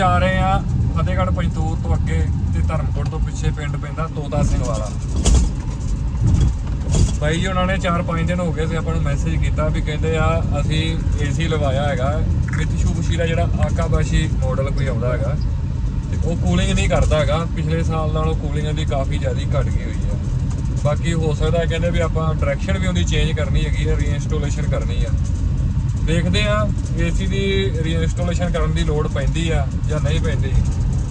ਜਾ ਰਹੇ ਆ ਫਤਿਹਗੜ੍ਹ ਪੰਜਤੂਰ ਤੋਂ ਅੱਗੇ ਤੇ ਧਰਮਕੋਟ ਤੋਂ ਪਿੱਛੇ ਪਿੰਡ ਪੈਂਦਾ ਤੋਤਾ ਸਿੰਘ ਵਾਲਾ। ਬਾਈ ਜੀ, ਉਹਨਾਂ ਨੇ 4-5 ਦਿਨ ਹੋ ਗਏ ਸੀ ਆਪਾਂ ਨੂੰ ਮੈਸੇਜ ਕੀਤਾ ਵੀ ਕਹਿੰਦੇ ਆ, ਅਸੀਂ ਏਸੀ ਲਵਾਇਆ ਹੈਗਾ ਮਿਤਸ਼ੂਬਸ਼ੀ ਦਾ ਜਿਹੜਾ ਆਕਾਬਾਸ਼ੀ ਮਾਡਲ ਕੋਈ ਆਉਂਦਾ ਹੈਗਾ, ਤੇ ਉਹ ਕੂਲਿੰਗ ਨਹੀਂ ਕਰਦਾ ਹੈਗਾ। ਪਿਛਲੇ ਸਾਲ ਨਾਲੋਂ ਕੂਲਿੰਗ ਦੀ ਕਾਫੀ ਜ਼ਿਆਦਾ ਘਟ ਗਈ ਹੋਈ ਹੈ ਬਾਕੀ ਹੋ ਸਕਦਾ ਕਹਿੰਦੇ ਵੀ ਆਪਾਂ ਡਾਇਰੈਕਸ਼ਨ ਵੀ ਉਹਦੀ ਚੇਂਜ ਕਰਨੀ ਹੈਗੀ ਹੈ ਰੀਇਨਸਟਾਲੇਸ਼ਨ ਕਰਨੀ ਆ। ਦੇਖਦੇ ਆ ਏਸੀ ਦੀ ਰੀਇਨਸਟਾਲੇਸ਼ਨ ਕਰਨ ਦੀ ਲੋੜ ਪੈਂਦੀ ਆ ਜਾਂ ਨਹੀਂ ਪੈਂਦੀ।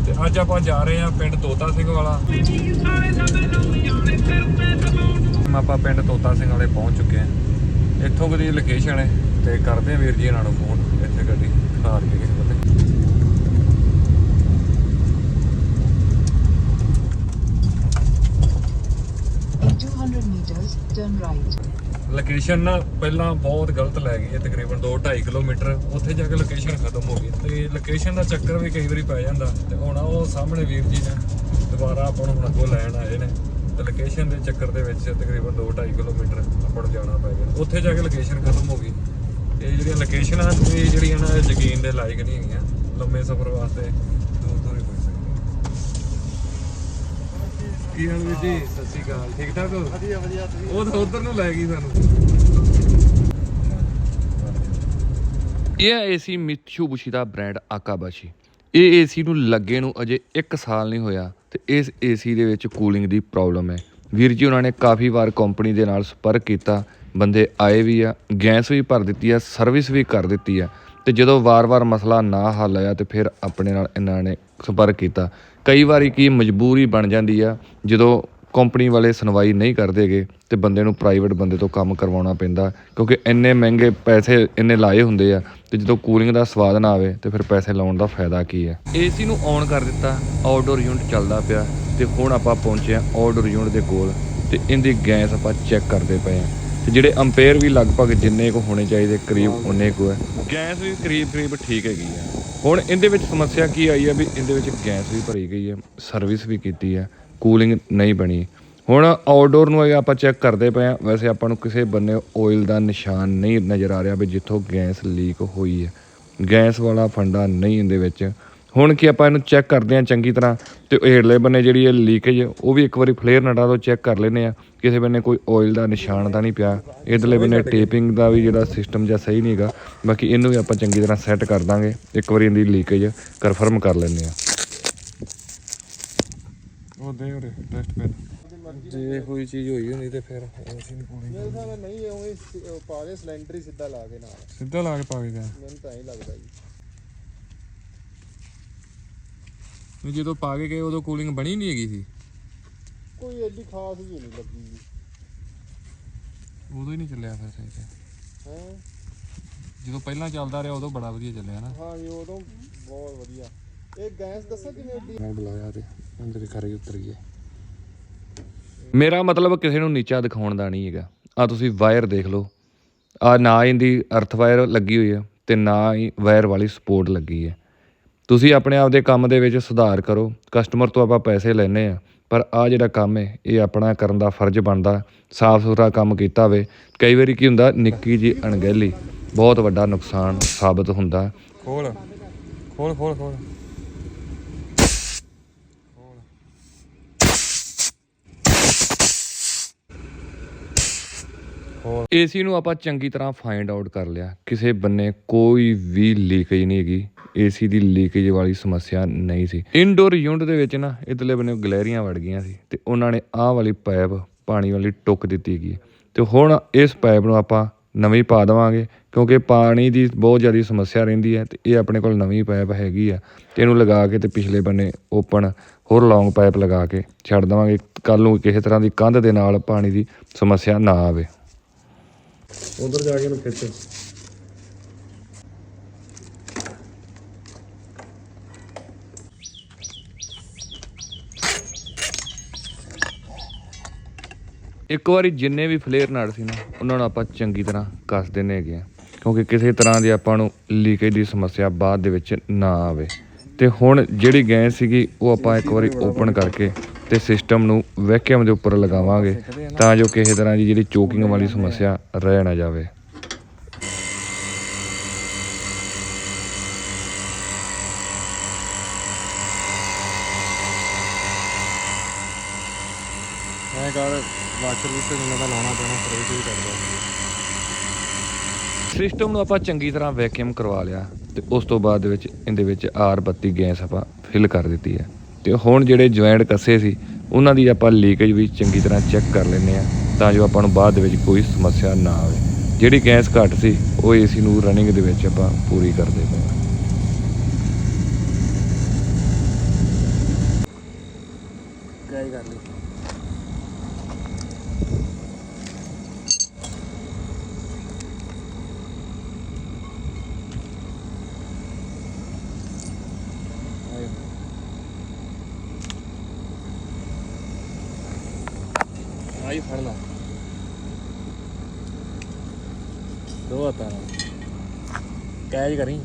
ਤੇ ਅੱਜ ਆਪਾਂ ਜਾ ਰਹੇ ਆ ਪਿੰਡ ਤੋਤਾ ਸਿੰਘ ਵਾਲਾ। ਹੁਣ ਆਪਾਂ ਪਿੰਡ ਤੋਤਾ ਸਿੰਘ ਵਾਲੇ ਪਹੁੰਚ ਚੁੱਕੇ ਆ ਇੱਥੋਂ ਦੀ ਲੋਕੇਸ਼ਨ ਹੈ ਤੇ ਕਰਦੇ ਆ ਵੀਰ ਜੀ ਇਹਨਾਂ ਨੂੰ ਫੋਨ ਲੋਕੇਸ਼ਨ ਨਾ ਪਹਿਲਾਂ ਬਹੁਤ ਗਲਤ ਲੈ ਗਈ ਹੈ ਤਕਰੀਬਨ 2.5 ਕਿਲੋਮੀਟਰ। ਉੱਥੇ ਜਾ ਕੇ ਲੋਕੇਸ਼ਨ ਖਤਮ ਹੋ ਗਈ। ਤੇ ਲੋਕੇਸ਼ਨ ਦਾ ਚੱਕਰ ਵੀ ਕਈ ਵਾਰੀ ਪੈ ਜਾਂਦਾ। ਤੇ ਹੁਣ ਉਹ ਸਾਹਮਣੇ ਵੀਰ ਜੀ ਨੇ ਦੁਬਾਰਾ ਆਪਾਂ ਨੂੰ ਹੁਣ ਅੱਗੋਂ ਲੈਣ ਆਏ ਨੇ। ਤੇ ਲੋਕੇਸ਼ਨ ਦੇ ਚੱਕਰ ਦੇ ਵਿੱਚ ਤਕਰੀਬਨ 2.5 ਕਿਲੋਮੀਟਰ ਆਪਾਂ ਨੂੰ ਜਾਣਾ ਪੈ ਗਿਆ। ਉੱਥੇ ਜਾ ਕੇ ਲੋਕੇਸ਼ਨ ਖਤਮ ਹੋ ਗਈ। ਇਹ ਜਿਹੜੀਆਂ ਲੋਕੇਸ਼ਨਾਂ ਇਹ ਜਿਹੜੀਆਂ ਨਾ ਯਕੀਨ ਦੇ ਲਾਇਕ ਨਹੀਂ ਹੈਗੀਆਂ। ਲੰਮੇ ਸਫ਼ਰ ਵਾਸਤੇ ਦੂਰ ਦੂਰ ਹੀ ਸਕਦੀਆਂ। ਕੀ ਹਾਲ ਵੀਰ ਜੀ? ਸਤਿ ਸ਼੍ਰੀ ਅਕਾਲ। ਠੀਕ ਠਾਕ ਹੋ? ਵਧੀਆ ਵਧੀਆ। ਤੁਸੀਂ ਉਹ ਤਾਂ ਉਧਰ ਨੂੰ ਲੈ ਗਈ ਸਾਨੂੰ। ਇਹ ਏਸੀ ਮਿਤਸ਼ੂਬੁਸ਼ੀ ਦਾ ਬ੍ਰਾਂਡ ਆਕਾਬਾਸ਼ੀ। ਇਹ ਏਸੀ ਨੂੰ ਲੱਗੇ ਨੂੰ ਅਜੇ 1 ਸਾਲ ਨਹੀਂ ਹੋਇਆ ਤੇ ਇਸ ਏਸੀ ਦੇ ਵਿੱਚ ਕੂਲਿੰਗ ਦੀ ਪ੍ਰੋਬਲਮ ਹੈ। ਵੀਰ ਜੀ, ਉਹਨਾਂ ਨੇ ਕਾਫੀ ਵਾਰ ਕੰਪਨੀ ਦੇ ਨਾਲ ਸੰਪਰਕ ਕੀਤਾ। ਬੰਦੇ ਆਏ ਵੀ ਆ, ਗੈਸ ਵੀ ਭਰ ਦਿੱਤੀ ਆ, ਸਰਵਿਸ ਵੀ ਕਰ ਦਿੱਤੀ ਆ। ਤੇ ਜਦੋਂ ਵਾਰ-ਵਾਰ ਮਸਲਾ ਨਾ ਹੱਲ ਆਇਆ ਤੇ ਫਿਰ ਆਪਣੇ ਨਾਲ ਇਹਨਾਂ ਨੇ ਸੰਪਰਕ ਕੀਤਾ। ਕਈ ਵਾਰੀ ਕੀ ਮਜਬੂਰੀ ਬਣ ਜਾਂਦੀ ਆ, ਜਦੋਂ ਕੰਪਨੀ ਵਾਲੇ ਸੁਣਵਾਈ ਨਹੀਂ ਕਰਦੇਗੇ ਤੇ ਬੰਦੇ ਨੂੰ ਪ੍ਰਾਈਵੇਟ ਬੰਦੇ ਤੋਂ ਕੰਮ ਕਰਵਾਉਣਾ ਪੈਂਦਾ ਕਿਉਂਕਿ ਇੰਨੇ ਮਹਿੰਗੇ ਪੈਸੇ ਇੰਨੇ ਲਾਏ ਹੁੰਦੇ ਆ ਤੇ ਜਦੋਂ ਕੂਲਿੰਗ ਦਾ ਸਵਾਦ ਨਾ ਆਵੇ ਤੇ ਫਿਰ ਪੈਸੇ ਲਾਉਣ ਦਾ ਫਾਇਦਾ ਕੀ ਹੈ ਏਸੀ ਨੂੰ ਔਨ ਕਰ ਦਿੱਤਾ ਆਊਟਡੋਰ ਯੂਨਿਟ ਚੱਲਦਾ ਪਿਆ ਤੇ ਹੁਣ ਆਪਾਂ ਪਹੁੰਚੇ ਆ ਆਊਟਡੋਰ ਯੂਨਿਟ ਦੇ ਕੋਲ ਤੇ ਇਹਦੀ ਗੈਸ ਆਪਾਂ ਚੈੱਕ ਕਰਦੇ ਪਏ ਆ ਤੇ ਜਿਹੜੇ ਅੰਪੇਅਰ ਵੀ ਲਗਭਗ ਜਿੰਨੇ ਕੁ ਹੋਣੇ ਚਾਹੀਦੇ, ਕਰੀਬ ਉਨੇ ਕੁ ਹੈ ਗੈਸ ਵੀ ਕਰੀਬ ਕਰੀਬ ਠੀਕ ਹੈਗੀ ਆ। ਹੁਣ ਇਹਦੇ ਵਿੱਚ ਸਮੱਸਿਆ ਕੀ ਆਈ ਹੈ ਵੀ ਇਹਦੇ ਵਿੱਚ ਗੈਸ ਵੀ ਭਰੀ ਗਈ ਹੈ ਸਰਵਿਸ ਵੀ ਕੀਤੀ ਹੈ ਕੂਲਿੰਗ ਨਹੀਂ ਬਣੀ। ਹੁਣ ਆਊਟਡੋਰ ਨੂੰ ਇਹ ਆਪਾਂ ਚੈੱਕ ਕਰਦੇ ਪਏ ਆ ਵੈਸੇ ਆਪਾਂ ਨੂੰ ਕਿਸੇ ਬੰਨੇ ਆਇਲ ਦਾ ਨਿਸ਼ਾਨ ਨਹੀਂ ਨਜ਼ਰ ਆ ਰਿਹਾ ਵੀ ਜਿੱਥੋਂ ਗੈਸ ਲੀਕ ਹੋਈ ਹੈ। ਗੈਸ ਵਾਲਾ ਫੰਡਾ ਨਹੀਂ ਇਹਦੇ ਵਿੱਚ। ਹੁਣ ਕੀ ਆਪਾਂ ਇਹਨੂੰ ਚੈੱਕ ਕਰਦੇ ਆ ਚੰਗੀ ਤਰ੍ਹਾਂ ਤੇ ਹੇਠਲੇ ਬੰਨੇ ਜਿਹੜੀ ਇਹ ਲੀਕੇਜ ਉਹ ਵੀ ਇੱਕ ਵਾਰੀ ਫਲੇਅਰ ਨਟਾ ਤੋਂ ਚੈੱਕ ਕਰ ਲੈਨੇ ਆ ਕਿਸੇ ਬੰਨੇ ਕੋਈ ਆਇਲ ਦਾ ਨਿਸ਼ਾਨ ਤਾਂ ਨਹੀਂ ਪਿਆ। ਇਧਰਲੇ ਬੰਨੇ ਟੇਪਿੰਗ ਦਾ ਵੀ ਜਿਹੜਾ ਸਿਸਟਮ ਜਿਹਾ ਸਹੀ ਨਹੀਂ ਹੈਗਾ। ਬਾਕੀ ਇਹਨੂੰ ਵੀ ਆਪਾਂ ਚੰਗੀ ਤਰ੍ਹਾਂ ਸੈੱਟ ਕਰ ਦਾਂਗੇ। ਇੱਕ ਵਾਰੀ ਇਹਦੀ ਲੀਕੇਜ ਕਨਫਰਮ ਕਰ ਲੈਨੇ ਆ ਉਹ ਦੇ ਉਰੇ ਟੈਸਟ ਪੈਨ ਜੇ ਕੋਈ ਚੀਜ਼ ਹੋਈ ਹੁੰਦੀ ਤੇ ਫਿਰ ਅਸੀਂ ਨਹੀਂ ਪਾਉਣੀ ਮੇਰੇ ਹਿਸਾਬ ਨਾਲ ਨਹੀਂ ਉਹ ਪਾ ਦੇ ਸਿਲੰਡਰ ਹੀ ਸਿੱਧਾ ਲਾ ਕੇ ਨਾਲ। ਸਿੱਧਾ ਲਾ ਕੇ ਪਾ ਕੇ ਗਿਆ ਮੈਨੂੰ ਤਾਂ ਹੀ ਲੱਗਦਾ ਜੀ। ਵੀ ਜਦੋਂ ਪਾ ਕੇ ਗਏ ਉਦੋਂ ਕੂਲਿੰਗ ਬਣੀ ਨਹੀਂ ਹੈਗੀ ਸੀ। ਕੋਈ ਐਡੀ ਖਾਸ ਜੀ ਨਹੀਂ ਲੱਗੀ ਜੀ। ਉਦੋਂ ਹੀ ਨਹੀਂ ਚੱਲਿਆ ਫਿਰ ਸਹੀ ਤੇ। ਹੈ? ਜਦੋਂ ਪਹਿਲਾਂ ਚੱਲਦਾ ਰਿਹਾ ਉਦੋਂ ਬੜਾ ਵਧੀਆ ਚੱਲਿਆ ਨਾ। ਹਾਂ ਜੀ ਉਦੋਂ ਬਹੁਤ ਵਧੀਆ। ਇਹ ਗੈਸ ਦੱਸਾਂ ਕਿਵੇਂ ਐਡੀ ਮੈਂ ਬੁਲਾਇਆ ਤੇ। ਅੰਦਰ ਖਰੇ ਉਤਰ ਗਏ ਮੇਰਾ ਮਤਲਬ ਕਿਸੇ ਨੂੰ ਨੀਚਾ ਦਿਖਾਉਣ ਦਾ ਨਹੀਂ ਹੈਗਾ। ਆ ਤੁਸੀਂ ਵਾਇਰ ਦੇਖ ਲਓ। ਆ ਨਾ ਇਹਦੀ ਅਰਥ ਵਾਇਰ ਲੱਗੀ ਹੋਈ ਹੈ ਤੇ ਨਾ ਹੀ ਵਾਇਰ ਵਾਲੀ ਸਪੋਰਟ ਲੱਗੀ ਹੈ। ਤੁਸੀਂ ਆਪਣੇ ਆਪ ਦੇ ਕੰਮ ਦੇ ਵਿੱਚ ਸੁਧਾਰ ਕਰੋ। ਕਸਟਮਰ ਤੋਂ ਆਪਾਂ ਪੈਸੇ ਲੈਨੇ ਆ ਪਰ ਆ ਜਿਹੜਾ ਕੰਮ ਹੈ ਇਹ ਆਪਣਾ ਕਰਨ ਦਾ ਫਰਜ਼ ਬਣਦਾ। ਸਾਫ਼ ਸੁਥਰਾ ਕੰਮ ਕੀਤਾ ਹੋਵੇ। ਕਈ ਵਾਰੀ ਕੀ ਹੁੰਦਾ ਨਿੱਕੀ ਜੀ ਅਣਗਹਿਲੀ ਬਹੁਤ ਵੱਡਾ ਨੁਕਸਾਨ ਸਾਬਤ ਹੁੰਦਾ। ਖੋਲ। ਖੋਲ ਖੋਲ ਖੋਲ। ਏਸੀ ਨੂੰ ਆਪਾਂ ਚੰਗੀ ਤਰ੍ਹਾਂ ਫਾਈਂਡ ਆਊਟ ਕਰ ਲਿਆ। ਕਿਸੇ ਬੰਨੇ ਕੋਈ ਵੀ ਲੀਕੇਜ ਨਹੀਂ ਹੈਗੀ। ਏਸੀ ਦੀ ਲੀਕੇਜ ਵਾਲੀ ਸਮੱਸਿਆ ਨਹੀਂ ਸੀ। ਇਨਡੋਰ ਯੂਨਿਟ ਦੇ ਵਿੱਚ ਨਾ ਇਧਰਲੇ ਬੰਨੇ ਗਲੈਰੀਆਂ ਵੜ ਗਈਆਂ ਸੀ ਤੇ ਉਹਨਾਂ ਨੇ ਆਹ ਵਾਲੀ ਪਾਈਪ ਪਾਣੀ ਵਾਲੀ ਟੁੱਕ ਦਿੱਤੀ ਗਈ ਤੇ ਹੁਣ ਇਸ ਪਾਈਪ ਨੂੰ ਆਪਾਂ ਨਵੀਂ ਪਾ ਦੇਵਾਂਗੇ ਕਿਉਂਕਿ ਪਾਣੀ ਦੀ ਬਹੁਤ ਜ਼ਿਆਦਾ ਸਮੱਸਿਆ ਰਹਿੰਦੀ ਹੈ ਤੇ ਇਹ ਆਪਣੇ ਕੋਲ ਨਵੀਂ ਪਾਈਪ ਹੈਗੀ ਆ। ਤੇ ਇਹਨੂੰ ਲਗਾ ਕੇ ਤੇ ਪਿਛਲੇ ਬੰਨੇ ਓਪਨ ਹੋਰ ਲੌਂਗ ਪਾਈਪ ਲਗਾ ਕੇ ਛੱਡ ਦੇਵਾਂਗੇ। ਕੱਲ ਨੂੰ ਕਿਸੇ ਤਰ੍ਹਾਂ ਦੀ ਕੰਧ ਦੇ ਨਾਲ ਪਾਣੀ ਦੀ ਸਮੱਸਿਆ ਨਾ ਆਵੇ। ਉਧਰ ਜਾ ਕੇ ਨੂੰ ਖਿੱਚ। ਇੱਕ ਵਾਰੀ ਜਿੰਨੇ ਵੀ ਫਲੇਅਰ ਨਟ ਸੀ ਨਾ, ਉਹਨਾਂ ਨੂੰ ਆਪਾਂ ਚੰਗੀ ਤਰ੍ਹਾਂ ਕੱਸ ਦਿੰਨੇ ਹੈਗੇ ਆ। ਕਿਉਂਕਿ ਕਿਸੇ ਤਰ੍ਹਾਂ ਦੀ ਆਪਾਂ ਨੂੰ ਲੀਕੇਜ ਦੀ ਸਮੱਸਿਆ ਬਾਅਦ ਦੇ ਵਿੱਚ ਨਾ ਆਵੇ। ਤੇ ਹੁਣ ਜਿਹੜੀ ਗੈਸ ਸੀਗੀ, ਉਹ ਆਪਾਂ ਇੱਕ ਵਾਰੀ ਓਪਨ ਕਰਕੇ ਤੇ ਸਿਸਟਮ ਨੂੰ ਵੈਕਿਊਮ ਦੇ ਉੱਪਰ ਲਗਾਵਾਂਗੇ ਤਾਂ ਜੋ ਕਿਸੇ ਤਰ੍ਹਾਂ ਦੀ ਜਿਹੜੀ ਚੋਕਿੰਗ ਵਾਲੀ ਸਮੱਸਿਆ ਰਹਿ ਨਾ ਜਾਵੇ। ਸਿਸਟਮ ਨੂੰ ਆਪਾਂ ਚੰਗੀ ਤਰ੍ਹਾਂ ਵੈਕਿਊਮ ਕਰਵਾ ਲਿਆ ਤੇ ਉਸ ਤੋਂ ਬਾਅਦ ਦੇ ਵਿੱਚ ਇਹਦੇ ਵਿੱਚ ਆਰ 32 ਗੈਸ ਆਪਾਂ ਫਿਲ ਕਰ ਦਿੱਤੀ ਹੈ। ਤੇ ਹੁਣ ਜਿਹੜੇ ਜੁਆਇੰਟ ਕੱਸੇ ਸੀ, ਉਹਨਾਂ ਦੀ ਆਪਾਂ ਲੀਕੇਜ ਵੀ ਚੰਗੀ ਤਰ੍ਹਾਂ ਚੈੱਕ ਕਰ ਲੈਂਦੇ ਆ ਤਾਂ ਜੋ ਆਪਾਂ ਨੂੰ ਬਾਅਦ ਦੇ ਵਿੱਚ ਕੋਈ ਸਮੱਸਿਆ ਨਾ ਆਵੇ। ਜਿਹੜੀ ਗੈਸ ਘੱਟ ਸੀ, ਉਹ ਏਸੀ ਨੂੰ ਰਨਿੰਗ ਦੇ ਵਿੱਚ ਆਪਾਂ ਪੂਰੀ ਕਰਦੇ ਪਏ ਹਾਂ। ਟਰਾਈ ਕਰ ਲਈ ਆਈ ਦੋ ਹੱਥਾਂ ਨਾਲ। ਕੈਚ ਕਰੀ।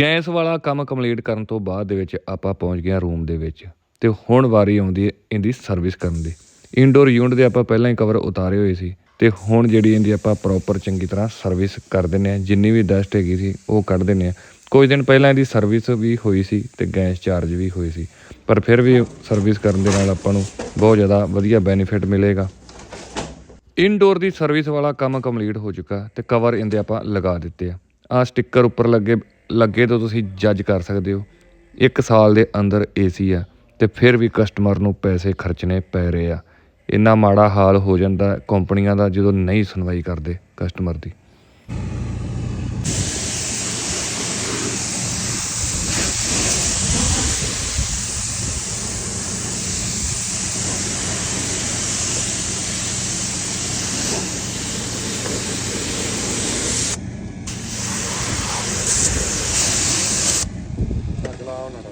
ਗੈਸ ਵਾਲਾ ਕੰਮ ਕੰਪਲੀਟ ਕਰਨ ਤੋਂ ਬਾਅਦ ਦੇ ਵਿੱਚ ਆਪਾਂ ਪਹੁੰਚ ਗਏ ਰੂਮ ਦੇ ਵਿੱਚ ਤੇ ਹੁਣ ਵਾਰੀ ਆਉਂਦੀ ਹੈ ਇਹਦੀ ਸਰਵਿਸ ਕਰਨ ਦੀ। ਇਨਡੋਰ ਯੂਨਿਟ ਦੇ ਆਪਾਂ ਪਹਿਲਾਂ ਹੀ ਕਵਰ ਉਤਾਰੇ ਹੋਏ ਸੀ ਤੇ ਹੁਣ ਜਿਹੜੀ ਇਹਦੀ ਆਪਾਂ ਪ੍ਰੋਪਰ ਚੰਗੀ ਤਰ੍ਹਾਂ ਸਰਵਿਸ ਕਰ ਦਿੰਨੇ ਆ ਜਿੰਨੀ ਵੀ ਡਸਟ ਹੈਗੀ ਸੀ ਉਹ ਕੱਢ ਦਿੰਨੇ ਆ ਕੁਝ ਦਿਨ ਪਹਿਲਾਂ ਇਹਦੀ ਸਰਵਿਸ ਵੀ ਹੋਈ ਸੀ ਤੇ ਗੈਸ ਚਾਰਜ ਵੀ ਹੋਈ ਸੀ। ਪਰ ਫਿਰ ਵੀ ਸਰਵਿਸ ਕਰਨ ਦੇ ਨਾਲ ਆਪਾਂ ਨੂੰ ਬਹੁਤ ਜ਼ਿਆਦਾ ਵਧੀਆ ਬੈਨੀਫਿਟ ਮਿਲੇਗਾ। ਇਨਡੋਰ ਦੀ ਸਰਵਿਸ ਵਾਲਾ ਕੰਮ ਕੰਪਲੀਟ ਹੋ ਚੁੱਕਾ ਤੇ ਕਵਰ ਇਹਦੇ ਆਪਾਂ ਲਗਾ ਦਿੱਤੇ ਆ। ਆ ਸਟicker ਉੱਪਰ ਲੱਗੇ ਲੱਗੇ ਤੋਂ ਤੁਸੀਂ ਜੱਜ ਕਰ ਸਕਦੇ ਹੋ। ਇੱਕ ਸਾਲ ਦੇ ਅੰਦਰ ਏਸੀ ਆ ਤੇ ਫਿਰ ਵੀ ਕਸਟਮਰ ਨੂੰ ਪੈਸੇ ਖਰਚਣੇ ਪੈ ਰਹੇ ਆ। ਇੰਨਾ ਮਾੜਾ ਹਾਲ ਹੋ ਜਾਂਦਾ ਕੰਪਨੀਆਂ ਦਾ ਜਦੋਂ ਨਹੀਂ ਸੁਣਵਾਈ ਕਰਦੇ ਕਸਟਮਰ ਦੀ ਅਗਲਾ ਉਹਨਾਂ ਦਾ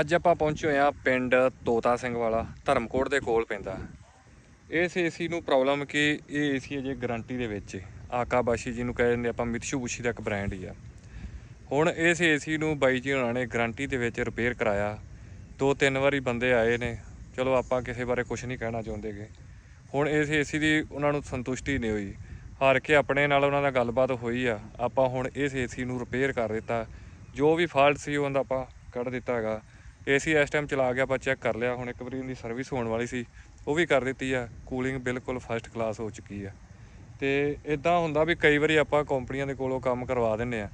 ਅੱਜ ਆਪਾਂ ਪਹੁੰਚੇ ਹੋਏ ਆ ਪਿੰਡ ਤੋਤਾ ਸਿੰਘ ਵਾਲਾ, ਧਰਮਕੋਟ ਦੇ ਕੋਲ ਪੈਂਦਾ। ਇਸ ਏਸੀ ਨੂੰ ਪ੍ਰੋਬਲਮ ਕਿ ਇਹ ਏਸੀ ਅਜੇ ਗਾਰੰਟੀ ਦੇ ਵਿੱਚ। ਹੈ। ਆਕਾਬਾਸ਼ੀ ਜਿਹਨੂੰ ਦਿੰਦੇ ਆਪਾਂ ਮਿਤਸ਼ੂ ਬੁਸ਼ੀ ਦਾ ਇੱਕ ਬ੍ਰਾਂਡ ਹੀ ਆ। ਹੁਣ ਇਸ ਏਸੀ ਨੂੰ ਬਾਈ ਜੀ ਉਹਨਾਂ ਨੇ ਗਾਰੰਟੀ ਦੇ ਵਿੱਚ ਰਿਪੇਅਰ ਕਰਾਇਆ। ਦੋ ਤਿੰਨ ਵਾਰੀ ਬੰਦੇ ਆਏ ਨੇ। ਚਲੋ ਆਪਾਂ ਕਿਸੇ ਬਾਰੇ ਕੁਝ ਨਹੀਂ ਕਹਿਣਾ ਚਾਹੁੰਦੇਗੇ ਹੁਣ ਇਸ ਏਸੀ ਦੀ ਉਹਨਾਂ ਨੂੰ ਸੰਤੁਸ਼ਟੀ ਨਹੀਂ ਹੋਈ। ਹਾਰ ਕੇ ਆਪਣੇ ਨਾਲ ਉਹਨਾਂ ਨਾਲ ਗੱਲਬਾਤ ਹੋਈ ਆ। ਆਪਾਂ ਹੁਣ ਇਸ ਏਸੀ ਨੂੰ ਰਿਪੇਅਰ ਕਰ ਦਿੱਤਾ। ਜੋ ਵੀ ਫਾਲਟ ਸੀ ਉਹਨਾਂ ਦਾ ਆਪਾਂ ਕੱਢ ਦਿੱਤਾ ਹੈਗਾ। ਏਸੀ ਇਸ ਟਾਈਮ ਚਲਾ ਗਿਆ ਆਪਾਂ ਚੈੱਕ ਕਰ ਲਿਆ, ਹੁਣ ਇੱਕ ਵਾਰੀ ਇਹਦੀ ਸਰਵਿਸ ਹੋਣ ਵਾਲੀ ਸੀ, ਉਹ ਵੀ ਕਰ ਦਿੱਤੀ ਆ ਕੂਲਿੰਗ ਬਿਲਕੁਲ ਫਸਟ ਕਲਾਸ ਹੋ ਚੁੱਕੀ ਆ। ਤੇ ਇਦਾਂ ਹੁੰਦਾ ਵੀ ਕਈ ਵਾਰੀ ਆਪਾਂ ਕੰਪਨੀਆਂ ਦੇ ਕੋਲੋਂ ਕੰਮ ਕਰਵਾ ਦਿੰਨੇ ਆ,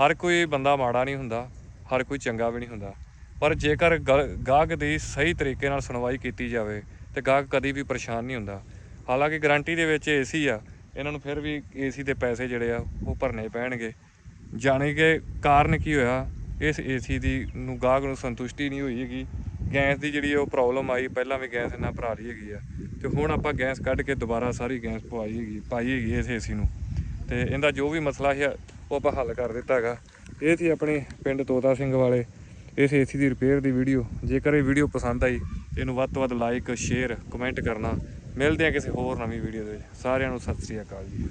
ਹਰ ਕੋਈ ਬੰਦਾ ਮਾੜਾ ਨਹੀਂ ਹੁੰਦਾ, ਹਰ ਕੋਈ ਚੰਗਾ ਵੀ ਨਹੀਂ ਹੁੰਦਾ, ਪਰ ਜੇਕਰ ਗ- ਗਾਹਕ ਦੀ ਸਹੀ ਤਰੀਕੇ ਨਾਲ ਸੁਣਵਾਈ ਕੀਤੀ ਜਾਵੇ ਤੇ ਗਾਹਕ ਕਦੀ ਵੀ ਪਰੇਸ਼ਾਨ ਨਹੀਂ ਹੁੰਦਾ। ਹਾਲਾਂਕਿ ਗਾਰੰਟੀ ਦੇ ਵਿੱਚ ਏਸੀ ਆ, ਇਹਨਾਂ ਨੂੰ ਫਿਰ ਵੀ ਏਸੀ ਦੇ ਪੈਸੇ ਜਿਹੜੇ ਆ ਉਹ ਭਰਨੇ ਪੈਣਗੇ। ਜਾਣੀ ਕਿ ਕਾਰਨ ਕੀ ਹੋਇਆ ਇਸ ਏਸੀ ਦੀ ਨੂੰ ਗਾਹਕ ਨੂੰ ਸੰਤੁਸ਼ਟੀ ਨਹੀਂ ਹੋਈ ਹੈਗੀ। ਗੈਸ ਦੀ ਜਿਹੜੀ ਉਹ ਪ੍ਰੋਬਲਮ ਆਈ, ਪਹਿਲਾਂ ਵੀ ਗੈਸ ਇੰਨਾ ਭਰਾ ਰਹੀ ਹੈਗੀ ਆ। ਤੇ ਹੁਣ ਆਪਾਂ ਗੈਸ ਕੱਢ ਕੇ ਦੁਬਾਰਾ ਸਾਰੀ ਗੈਸ ਪਵਾਈ ਹੈਗੀ, ਪਾਈ ਹੈਗੀ ਇਸ ਏਸੀ ਨੂੰ। ਤੇ ਇਹਦਾ ਜੋ ਵੀ ਮਸਲਾ ਹੈ ਉਹ ਆਪਾਂ ਹੱਲ ਕਰ ਦਿੱਤਾ ਹੈਗਾ। ਇਹ ਸੀ ਆਪਣੇ ਪਿੰਡ ਤੋਤਾ ਸਿੰਘ ਵਾਲੇ, ਇਸ ਏਸੀ ਦੀ ਰਿਪੇਅਰ ਦੀ ਵੀਡੀਓ ਜੇਕਰ ਇਹ ਵੀਡੀਓ ਪਸੰਦ ਆਈ, ਇਹਨੂੰ ਵੱਧ ਤੋਂ ਵੱਧ ਲਾਈਕ ਸ਼ੇਅਰ ਕਮੈਂਟ ਕਰਨਾ। ਮਿਲਦੇ ਆ ਕਿਸੇ ਹੋਰ ਨਵੀਂ ਵੀਡੀਓ ਦੇ ਵਿੱਚ। ਸਾਰਿਆਂ ਨੂੰ ਸਤਿ ਸ੍ਰੀ ਅਕਾਲ ਜੀ।